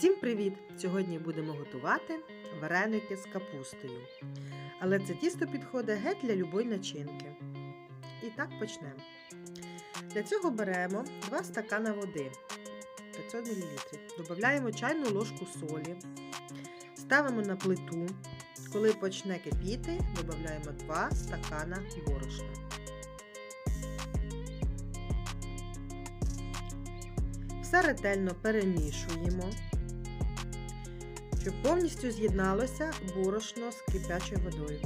Всім привіт! Сьогодні будемо готувати вареники з капустою. Але це тісто підходить геть для любої начинки. І так почнемо. Для цього беремо 2 стакана води 500 мл. Додаємо чайну ложку солі. Ставимо на плиту. Коли почне кипіти, додаємо 2 стакана борошна. Все ретельно перемішуємо, щоб повністю з'єдналося борошно з кипячою водою.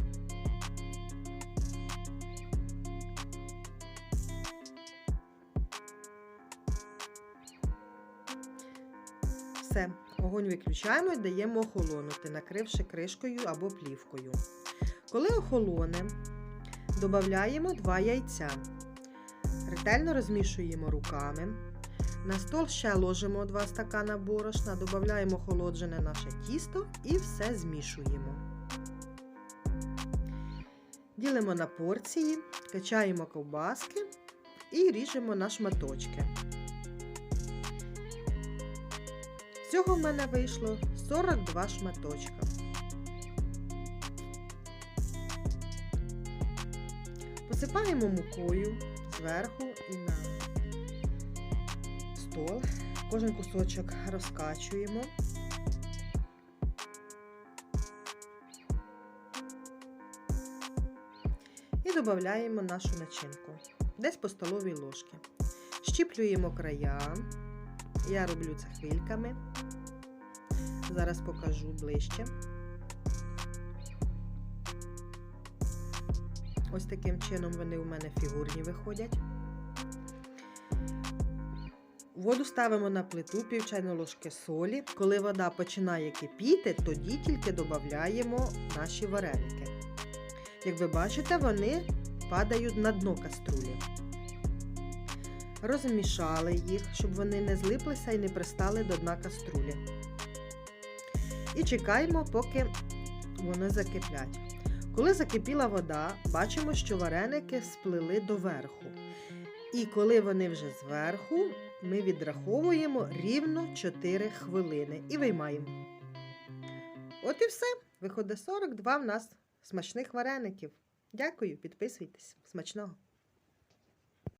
Все, огонь виключаємо і даємо охолонути, накривши кришкою або плівкою. Коли охолоне, додаємо 2 яйця. Ретельно розмішуємо руками. На стол ще ложимо 2 стакана борошна, додаємо охолоджене наше тісто і все змішуємо. Ділимо на порції, качаємо ковбаски і ріжемо на шматочки. Всього в мене вийшло 42 шматочка. Посипаємо мукою зверху і на стол. Кожен кусочок розкачуємо. І додаємо нашу начинку. Десь по столовій ложці. Щіплюємо края. Я роблю це хвильками. Зараз покажу ближче. Ось таким чином вони у мене фігурні виходять. Воду ставимо на плиту пів чайної ложки солі. Коли вода починає кипіти, тоді тільки додаємо наші вареники. Як ви бачите, вони падають на дно каструлі. Розмішали їх, щоб вони не злиплися і не пристали до дна каструлі. І чекаємо, поки вони закиплять. Коли закипіла вода, бачимо, що вареники сплили доверху. І коли вони вже зверху, ми відраховуємо рівно 4 хвилини і виймаємо. От і все. Виходить 42 в нас смачних вареників. Дякую, підписуйтесь. Смачного!